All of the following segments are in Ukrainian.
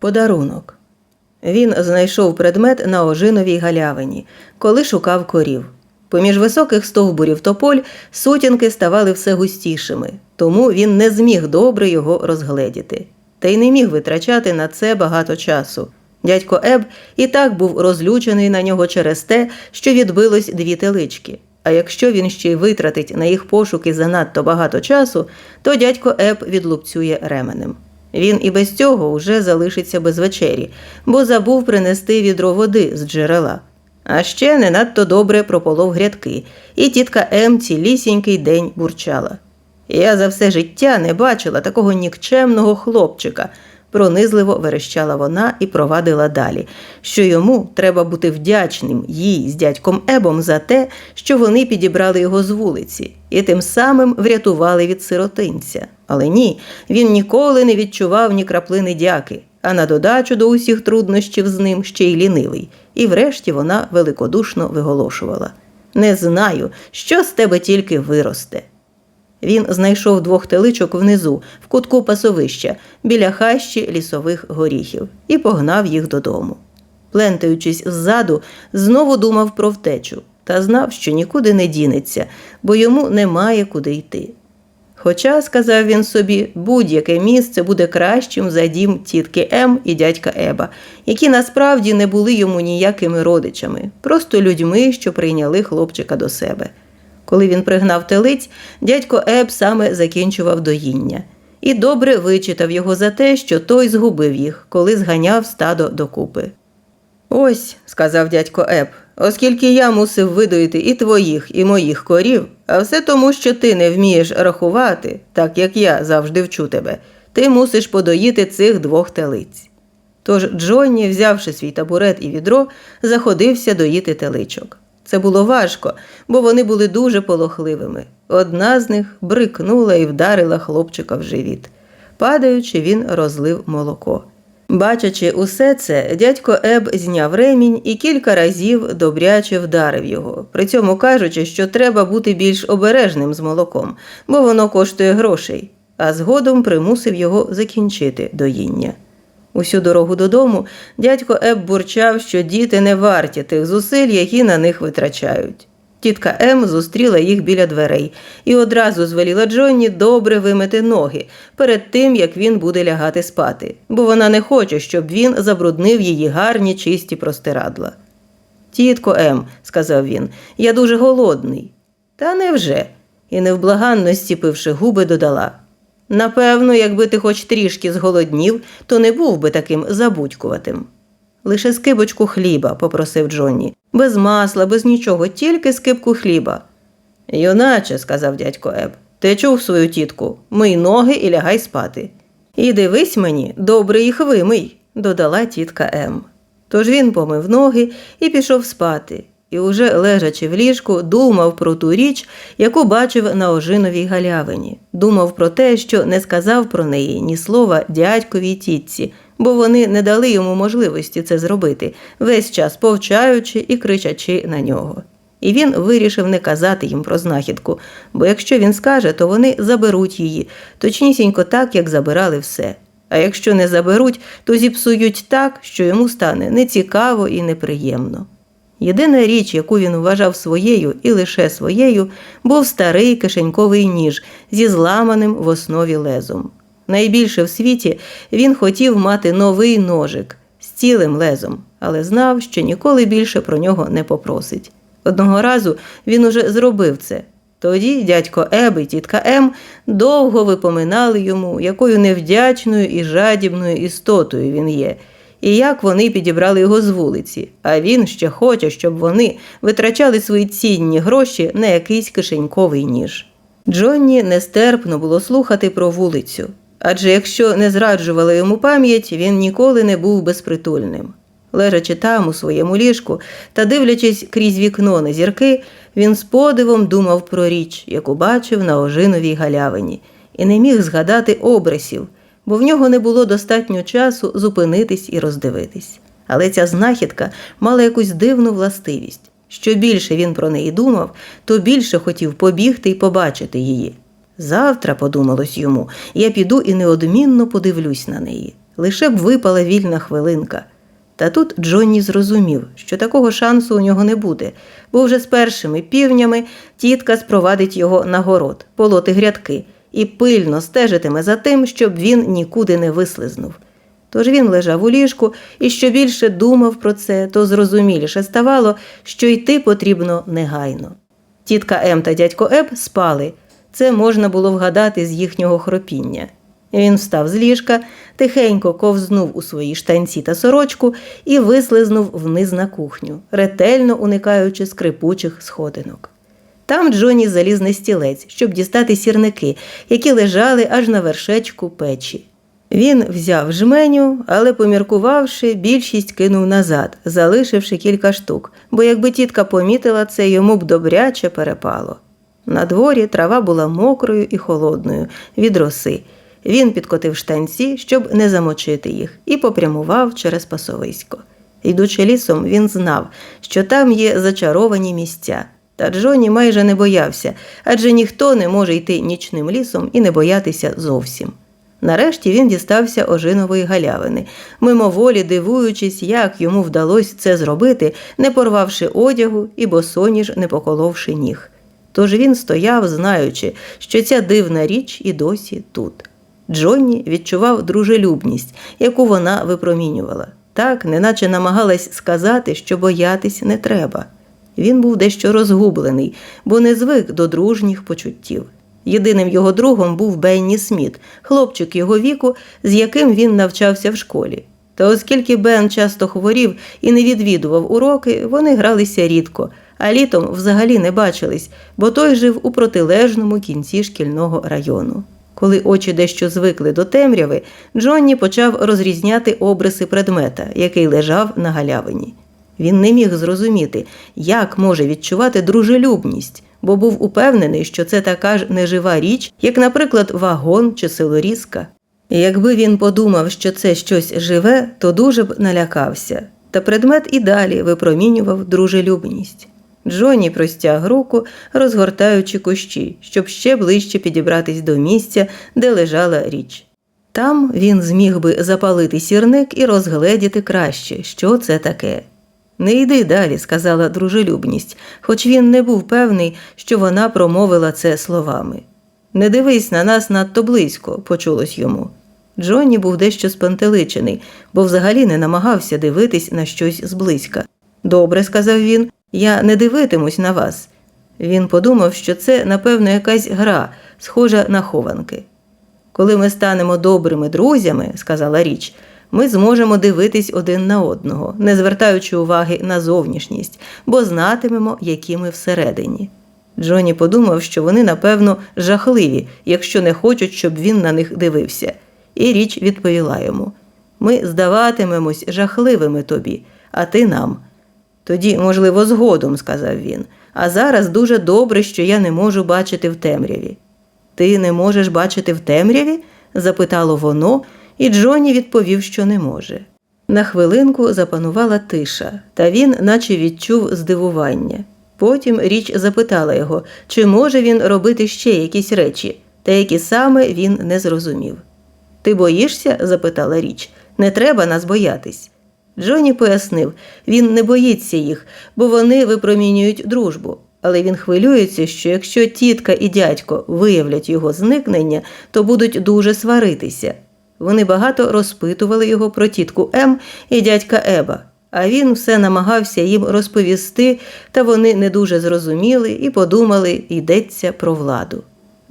Подарунок. Він знайшов предмет на ожиновій галявині, коли шукав корів. Поміж високих стовбурів тополь сутінки ставали все густішими, тому він не зміг добре його розгледіти. Та й не міг витрачати на це багато часу. Дядько Еб і так був розлючений на нього через те, що відбилось дві телички. А якщо він ще й витратить на їх пошуки занадто багато часу, то дядько Еб відлупцює ременем. Він і без цього уже залишиться без вечері, бо забув принести відро води з джерела. А ще не надто добре прополов грядки, і тітка М цілісінький день бурчала. Я за все життя не бачила такого нікчемного хлопчика, пронизливо верещала вона і провадила далі, що йому треба бути вдячним їй з дядьком Ебом за те, що вони підібрали його з вулиці, і тим самим врятували від сиротинця. Але ні, він ніколи не відчував ні краплини дяки, а на додачу до усіх труднощів з ним ще й лінивий. І врешті вона великодушно виголошувала Не знаю, що з тебе тільки виросте. Він знайшов двох теличок внизу, в кутку пасовища, біля хащі лісових горіхів, і погнав їх додому. Плентаючись ззаду, знову думав про втечу та знав, що нікуди не дінеться, бо йому немає куди йти. Хоча, сказав він собі, будь-яке місце буде кращим за дім тітки М і дядька Еба, які насправді не були йому ніякими родичами, просто людьми, що прийняли хлопчика до себе. Коли він пригнав телиць, дядько Еб саме закінчував доїння і добре вичитав його за те, що той згубив їх, коли зганяв стадо докупи. Ось, сказав дядько Еб, оскільки я мусив видоїти і твоїх, і моїх корів, а все тому, що ти не вмієш рахувати, так як я завжди вчу тебе, ти мусиш подоїти цих двох телиць. Тож Джонні, взявши свій табурет і відро, заходився доїти теличок. Це було важко, бо вони були дуже полохливими. Одна з них брикнула і вдарила хлопчика в живіт. Падаючи, він розлив молоко. Бачачи усе це, дядько Еб зняв ремінь і кілька разів добряче вдарив його, при цьому кажучи, що треба бути більш обережним з молоком, бо воно коштує грошей, а згодом примусив його закінчити доїння. Усю дорогу додому дядько Еб бурчав, що діти не варті тих зусиль, які на них витрачають. Тітка Ем зустріла їх біля дверей і одразу звеліла Джонні добре вимити ноги перед тим, як він буде лягати спати, бо вона не хоче, щоб він забруднив її гарні чисті простирадла. Тітко Ем, сказав він, я дуже голодний. Та невже? І невблаганно стіпивши губи, додала. Напевно, якби ти хоч трішки зголоднів, то не був би таким забудькуватим. Лише скибочку хліба, попросив Джонні. Без масла, без нічого, тільки скибку хліба. Юначе, сказав дядько Еб, ти чув свою тітку, мий ноги і лягай спати. І дивись мені, добре їх вимий, додала тітка Ем. Тож він помив ноги і пішов спати, і, уже лежачи в ліжку, думав про ту річ, яку бачив на ожиновій галявині, думав про те, що не сказав про неї ні слова дядьковій тітці, бо вони не дали йому можливості це зробити, весь час повчаючи і кричачи на нього. І він вирішив не казати їм про знахідку, бо якщо він скаже, то вони заберуть її, точнісінько так, як забирали все. А якщо не заберуть, то зіпсують так, що йому стане нецікаво і неприємно. Єдина річ, яку він вважав своєю і лише своєю, був старий кишеньковий ніж зі зламаним в основі лезом. Найбільше в світі він хотів мати новий ножик з цілим лезом, але знав, що ніколи більше про нього не попросить. Одного разу він уже зробив це. Тоді дядько Еб і тітка М довго випоминали йому, якою невдячною і жадібною істотою він є, і як вони підібрали його з вулиці, а він ще хоче, щоб вони витрачали свої цінні гроші на якийсь кишеньковий ніж. Джонні нестерпно було слухати про вулицю, адже якщо не зраджувала йому пам'ять, він ніколи не був безпритульним. Лежачи там у своєму ліжку та дивлячись крізь вікно на зірки, він з подивом думав про річ, яку бачив на ожиновій галявині, і не міг згадати обрисів, бо в нього не було достатньо часу зупинитись і роздивитись. Але ця знахідка мала якусь дивну властивість. Що більше він про неї думав, то більше хотів побігти і побачити її. Завтра, подумалось йому, я піду і неодмінно подивлюсь на неї. лише б випала вільна хвилинка. Та тут Джонні зрозумів, що такого шансу у нього не буде, бо вже з першими півнями тітка спровадить його на город, полоти грядки, і пильно стежитиме за тим, щоб він нікуди не вислизнув. Тож він лежав у ліжку і що більше думав про це, то зрозуміліше ставало, що йти потрібно негайно. Тітка Ем та дядько Еб спали. Це можна було вгадати з їхнього хропіння. Він встав з ліжка, тихенько ковзнув у свої штанці та сорочку і вислизнув вниз на кухню, ретельно уникаючи скрипучих сходинок. Там Джоні заліз на стілець, щоб дістати сірники, які лежали аж на вершечку печі. Він взяв жменю, але, поміркувавши, більшість кинув назад, залишивши кілька штук, бо якби тітка помітила це, йому б добряче перепало. На дворі трава була мокрою і холодною від роси. Він підкотив штанці, щоб не замочити їх, і попрямував через пасовисько. Йдучи лісом, він знав, що там є зачаровані місця. Та Джоні майже не боявся, адже ніхто не може йти нічним лісом і не боятися зовсім. Нарешті він дістався ожинової галявини, мимоволі дивуючись, як йому вдалося це зробити, не порвавши одягу і босоніж не поколовши ніг. Тож він стояв, знаючи, що ця дивна річ і досі тут. Джонні відчував дружелюбність, яку вона випромінювала, так, неначе намагалась сказати, що боятись не треба. Він був дещо розгублений, бо не звик до дружніх почуттів. Єдиним його другом був Бенні Сміт, хлопчик його віку, з яким він навчався в школі. Та оскільки Бен часто хворів і не відвідував уроки, вони гралися рідко, а літом взагалі не бачились, бо той жив у протилежному кінці шкільного району. Коли очі дещо звикли до темряви, Джонні почав розрізняти обриси предмета, який лежав на галявині. Він не міг зрозуміти, як може відчувати дружелюбність, бо був упевнений, що це така ж нежива річ, як, наприклад, вагон чи силорізка. Якби він подумав, що це щось живе, то дуже б налякався. Та предмет і далі випромінював дружелюбність. Джонні простяг руку, розгортаючи кущі, щоб ще ближче підібратись до місця, де лежала річ. Там він зміг би запалити сірник і розгледіти краще, що це таке. Не йди далі, сказала дружелюбність, хоч він не був певний, що вона промовила це словами. Не дивись на нас надто близько, почулось йому. Джонні був дещо спантеличений, бо взагалі не намагався дивитись на щось зблизька. Добре, сказав він, я не дивитимусь на вас. Він подумав, що це, напевно, якась гра, схожа на хованки. Коли ми станемо добрими друзями, сказала річ, ми зможемо дивитись один на одного, не звертаючи уваги на зовнішність, бо знатимемо, які ми всередині. Джоні подумав, що вони, напевно, жахливі, якщо не хочуть, щоб він на них дивився. І річ відповіла йому: Ми здаватимемось жахливими тобі, а ти нам. Тоді, можливо, згодом, сказав він, а зараз дуже добре, що я не можу бачити в темряві. Ти не можеш бачити в темряві? запитало воно, і Джоні відповів, що не може. На хвилинку запанувала тиша, та він наче відчув здивування. Потім річ запитала його, чи може він робити ще якісь речі, та які саме він не зрозумів. Ти боїшся? запитала річ. Не треба нас боятись. Джоні пояснив, він не боїться їх, бо вони випромінюють дружбу. Але він хвилюється, що якщо тітка і дядько виявлять його зникнення, то будуть дуже сваритися. Вони багато розпитували його про тітку М і дядька Еба, а він все намагався їм розповісти, та вони не дуже зрозуміли і подумали, йдеться про владу.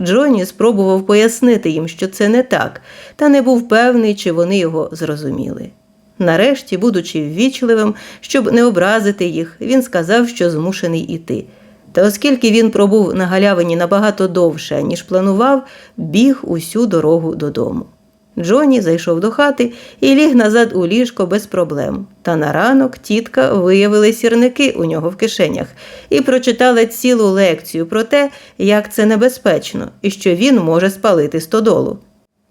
Джоні спробував пояснити їм, що це не так, та не був певний, чи вони його зрозуміли. Нарешті, будучи ввічливим, щоб не образити їх, він сказав, що змушений іти. Та оскільки він пробув на галявині набагато довше, ніж планував, біг усю дорогу додому. Джоні зайшов до хати і ліг назад у ліжко без проблем. Та на ранок тітка виявила сірники у нього в кишенях і прочитала цілу лекцію про те, як це небезпечно і що він може спалити стодолу.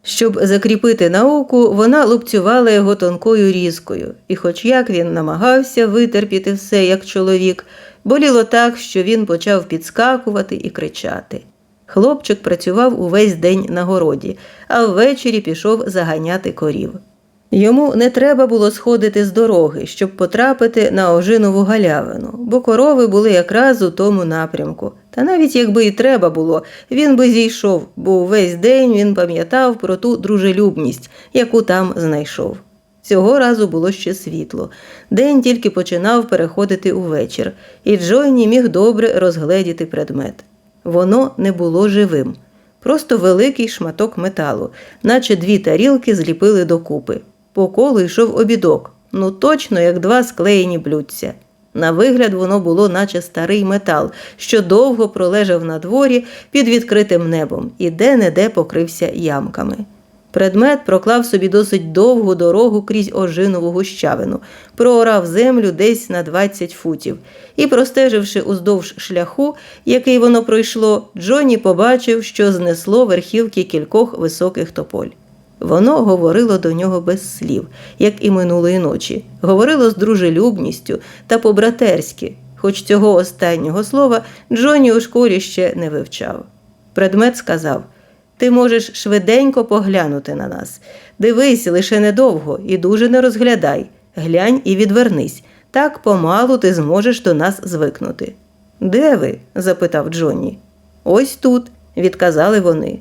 Щоб закріпити науку, вона лупцювала його тонкою різкою, і, хоч як він намагався витерпіти все як чоловік, боліло так, що він почав підскакувати і кричати. Хлопчик працював увесь день на городі, а ввечері пішов заганяти корів. Йому не треба було сходити з дороги, щоб потрапити на ожинову галявину, бо корови були якраз у тому напрямку. Та навіть якби і треба було, він би зійшов, бо увесь день він пам'ятав про ту дружелюбність, яку там знайшов. Цього разу було ще світло. День тільки починав переходити у вечір, і Джойні міг добре розгледіти предмет. Воно не було живим, просто великий шматок металу, наче дві тарілки зліпили докупи. По колу йшов обідок, ну точно як два склеєні блюдця. На вигляд воно було, наче старий метал, що довго пролежав на дворі під відкритим небом і де-не-де покрився ямками. Предмет проклав собі досить довгу дорогу крізь ожинову гущавину, проорав землю десь на 20 футів, і, простеживши уздовж шляху, який воно пройшло, Джонні побачив, що знесло верхівки кількох високих тополь. Воно говорило до нього без слів, як і минулої ночі, говорило з дружелюбністю та по-братерськи, хоч цього останнього слова Джонні у школі ще не вивчав. Предмет сказав ти можеш швиденько поглянути на нас. Дивись лише недовго і дуже не розглядай. Глянь і відвернись. Так помалу ти зможеш до нас звикнути. Де ви? запитав Джонні. Ось тут, відказали вони.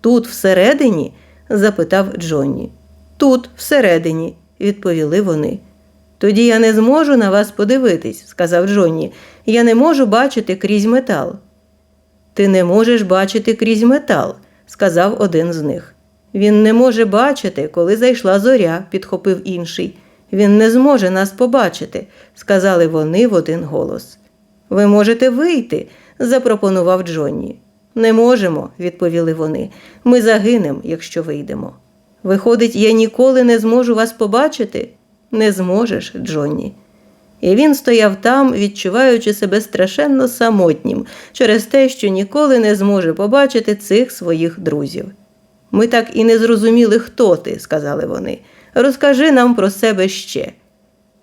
Тут всередині? запитав Джонні. Тут, всередині, відповіли вони. Тоді я не зможу на вас подивитись, сказав Джонні. Я не можу бачити крізь метал. Ти не можеш бачити крізь метал, сказав один з них. Він не може бачити, коли зайшла зоря, підхопив інший. Він не зможе нас побачити, сказали вони в один голос. Ви можете вийти, запропонував Джонні. Не можемо, відповіли вони. Ми загинемо, якщо вийдемо. Виходить, я ніколи не зможу вас побачити? Не зможеш, Джонні. І він стояв там, відчуваючи себе страшенно самотнім через те, що ніколи не зможе побачити цих своїх друзів. Ми так і не зрозуміли, хто ти, сказали вони. Розкажи нам про себе ще.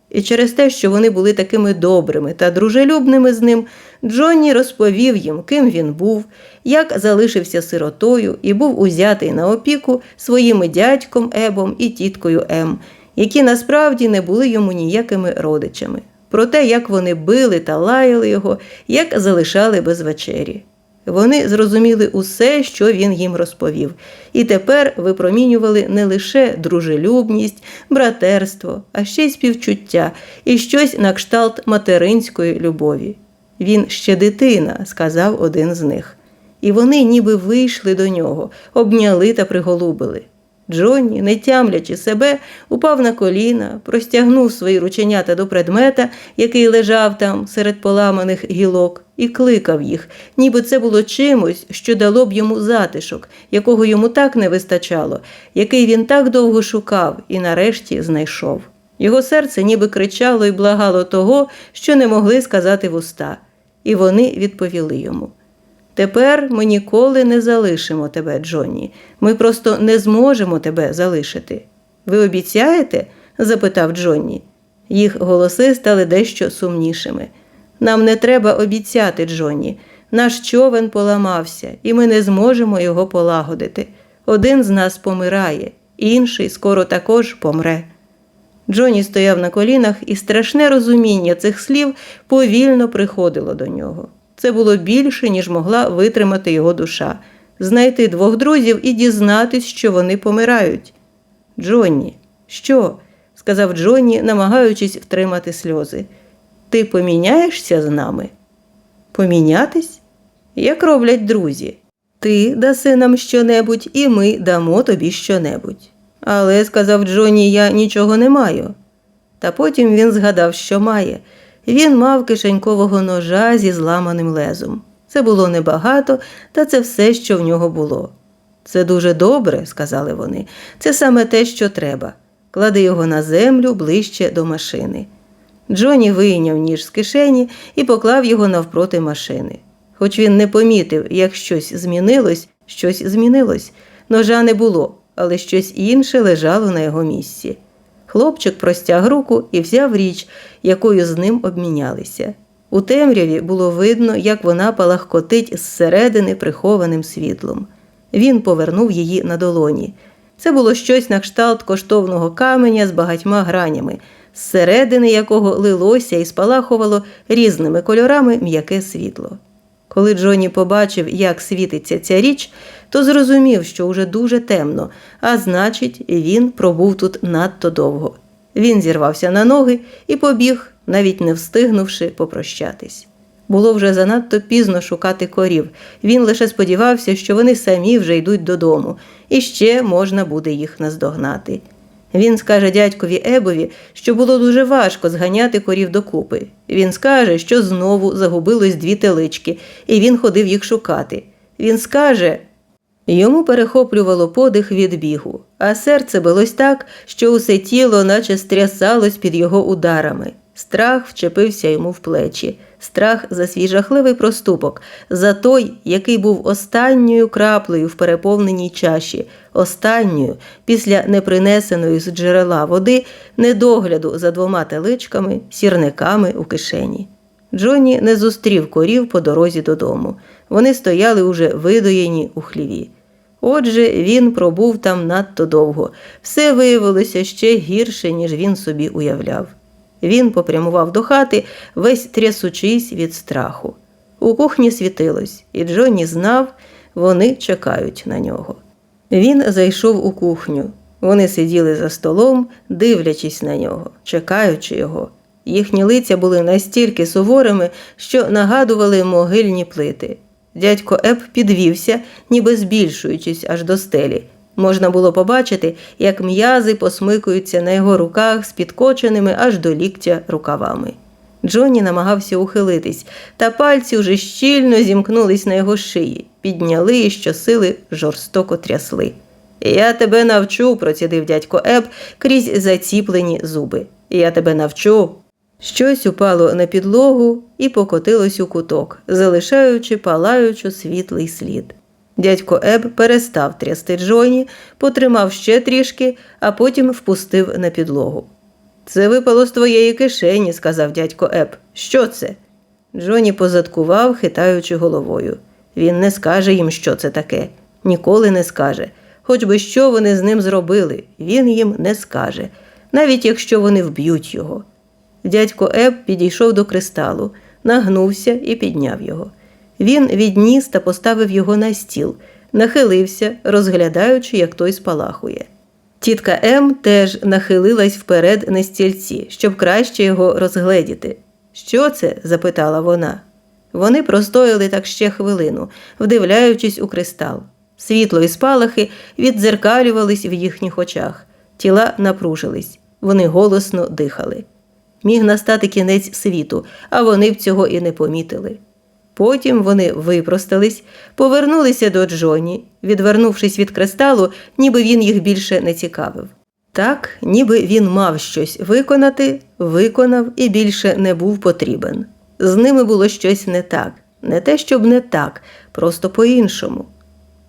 І через те, що вони були такими добрими та дружелюбними з ним, Джонні розповів їм, ким він був, як залишився сиротою і був узятий на опіку своїми дядьком Ебом і тіткою Ем, які насправді не були йому ніякими родичами, про те, як вони били та лаяли його, як залишали без вечері. Вони зрозуміли усе, що він їм розповів, і тепер випромінювали не лише дружелюбність, братерство, а ще й співчуття і щось на кшталт материнської любові. Він ще дитина, сказав один з них. І вони ніби вийшли до нього, обняли та приголубили. Джонні, не тямлячи себе, упав на коліна, простягнув свої рученята до предмета, який лежав там серед поламаних гілок, і кликав їх, ніби це було чимось, що дало б йому затишок, якого йому так не вистачало, який він так довго шукав і нарешті знайшов. Його серце ніби кричало і благало того, що не могли сказати вуста, і вони відповіли йому. Тепер ми ніколи не залишимо тебе, Джонні. Ми просто не зможемо тебе залишити. Ви обіцяєте? запитав Джонні. Їх голоси стали дещо сумнішими. Нам не треба обіцяти, Джонні. Наш човен поламався, і ми не зможемо його полагодити. Один з нас помирає, інший скоро також помре. Джонні стояв на колінах, і страшне розуміння цих слів повільно приходило до нього. Це було більше, ніж могла витримати його душа, знайти двох друзів і дізнатись, що вони помирають. Джонні, що? сказав Джонні, намагаючись втримати сльози. Ти поміняєшся з нами? Помінятись? Як роблять друзі? Ти даси нам щонебудь, і ми дамо тобі щонебудь. Але, сказав Джонні, я нічого не маю. Та потім він згадав, що має. Він мав кишенькового ножа зі зламаним лезом. Це було небагато, та це все, що в нього було. Це дуже добре, сказали вони. Це саме те, що треба. Клади його на землю ближче до машини. Джоні вийняв ніж з кишені і поклав його навпроти машини. Хоч він не помітив, як щось змінилось, щось змінилось. Ножа не було, але щось інше лежало на його місці. Хлопчик простяг руку і взяв річ, якою з ним обмінялися. У темряві було видно, як вона палахкотить зсередини прихованим світлом. Він повернув її на долоні. Це було щось на кшталт коштовного каменя з багатьма гранями, зсередини якого лилося і спалахувало різними кольорами м'яке світло. Коли Джонні побачив, як світиться ця річ, то зрозумів, що уже дуже темно, а значить, він пробув тут надто довго. Він зірвався на ноги і побіг, навіть не встигнувши попрощатись. Було вже занадто пізно шукати корів. Він лише сподівався, що вони самі вже йдуть додому, і ще можна буде їх наздогнати. Він скаже дядькові Ебові, що було дуже важко зганяти корів докупи. Він скаже, що знову загубилось дві телички, і він ходив їх шукати. Він скаже. Йому перехоплювало подих від бігу, а серце билось так, що усе тіло наче стрясалось під його ударами. Страх вчепився йому в плечі, страх за свій жахливий проступок, за той, який був останньою краплею в переповненій чаші, останньою після непринесеної з джерела води, недогляду за двома теличками, сірниками у кишені. Джонні не зустрів корів по дорозі додому. Вони стояли уже видоєні у хліві. Отже, він пробув там надто довго. Все виявилося ще гірше, ніж він собі уявляв. Він попрямував до хати, весь трясучись від страху. У кухні світилось, і Джонні знав, вони чекають на нього. Він зайшов у кухню. Вони сиділи за столом, дивлячись на нього, чекаючи його. Їхні лиця були настільки суворими, що нагадували могильні плити. Дядько Еп підвівся, ніби збільшуючись аж до стелі. Можна було побачити, як м'язи посмикуються на його руках з підкоченими аж до ліктя рукавами. Джонні намагався ухилитись, та пальці вже щільно зімкнулись на його шиї, підняли і щосили жорстоко трясли. Я тебе навчу, процідив дядько Еб крізь заціплені зуби. Я тебе навчу. Щось упало на підлогу і покотилось у куток, залишаючи палаючу світлий слід. Дядько Еб перестав трясти Джоні, потримав ще трішки, а потім впустив на підлогу. Це випало з твоєї кишені, сказав дядько Еб. Що це? Джоні позадкував, хитаючи головою. Він не скаже їм, що це таке, ніколи не скаже. Хоч би що вони з ним зробили, він їм не скаже, навіть якщо вони вб'ють його. Дядько Еб підійшов до кристалу, нагнувся і підняв його. Він відніс та поставив його на стіл, нахилився, розглядаючи, як той спалахує. Тітка М теж нахилилась вперед на стільці, щоб краще його розгледіти. Що це? запитала вона. Вони простояли так ще хвилину, вдивляючись у кристал. Світло і спалахи віддзеркалювались в їхніх очах, тіла напружились, вони голосно дихали. Міг настати кінець світу, а вони б цього і не помітили. Потім вони випростались, повернулися до Джоні, відвернувшись від кристалу, ніби він їх більше не цікавив. Так, ніби він мав щось виконати, виконав і більше не був потрібен. З ними було щось не так, не те, щоб не так, просто по-іншому.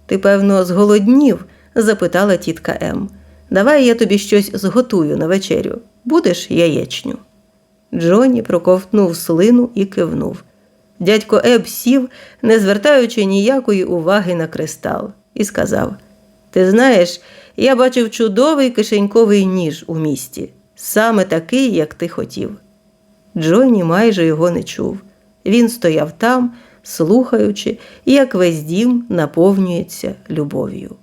Ти, певно, зголоднів? запитала тітка М. Давай я тобі щось зготую на вечерю. Будеш яєчню. Джонні проковтнув слину і кивнув. Дядько Еб сів, не звертаючи ніякої уваги на кристал, і сказав: Ти знаєш, я бачив чудовий кишеньковий ніж у місті, саме такий, як ти хотів. Джонні майже його не чув. Він стояв там, слухаючи, як весь дім наповнюється любов'ю.